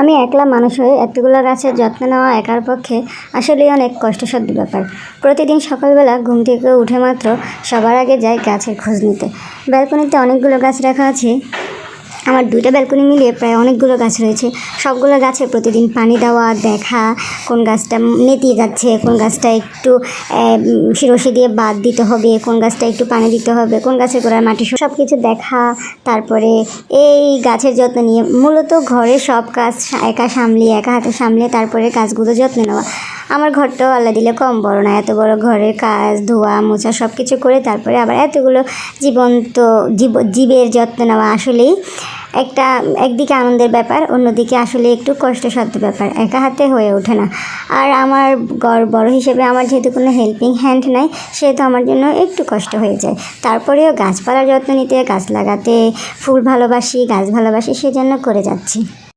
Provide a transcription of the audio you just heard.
আমি একলা মানুষ হয়ে এতগুলো গাছের যত্ন নেওয়া একার পক্ষে আসলেই অনেক কষ্টসাধ্য ব্যাপার। প্রতিদিন সকালবেলা ঘুম থেকে উঠে মাত্র সবার আগে যাই গাছের খোঁজ নিতে। ব্যালকনিতে অনেকগুলো গাছ রাখা আছে। আমার দুইটা ব্যালকনি মিলিয়ে প্রায় অনেকগুলো গাছ রয়েছে। সবগুলো গাছে প্রতিদিন পানি দেওয়া, দেখা, কোন গাছটা নেতিয়ে যাচ্ছে, কোন গাছটা একটু শিরসি দিয়ে বাদ দিতে হবে, কোন গাছটা একটু পানি দিতে হবে, কোন গাছের গোড়ার মাটি সব কিছু দেখা, তারপরে এই গাছের যত্ন নিয়ে মূলত ঘরে সব কাজ একা সামলিয়ে, একা হাতে সামলিয়ে তারপরে গাছগুলো যত্ন নেওয়া। আমার ঘরটাও আল্লাহ দিলে কম বড় না। এত বড় ঘরের কাজ, ধোয়া, মোছা সব কিছু করে তারপরে আবার এতগুলো জীবন্ত জীব, জীবের যত্ন নেওয়া আসলেই একটা একদিকে আনন্দের ব্যাপার, অন্যদিকে আসলে একটু কষ্টসাধ্য ব্যাপার। একা হাতে হয়ে ওঠে না। আর আমার গড় বড় হিসেবে আমার যেহেতু কোনো হেল্পিং হ্যান্ড নাই, সেহেতু আমার জন্য একটু কষ্ট হয়ে যায়। তারপরেও গাছপালার যত্ন নিতে, গাছ লাগাতে, ফুল ভালোবাসি, গাছ ভালোবাসি, সেজন্য করে যাচ্ছি।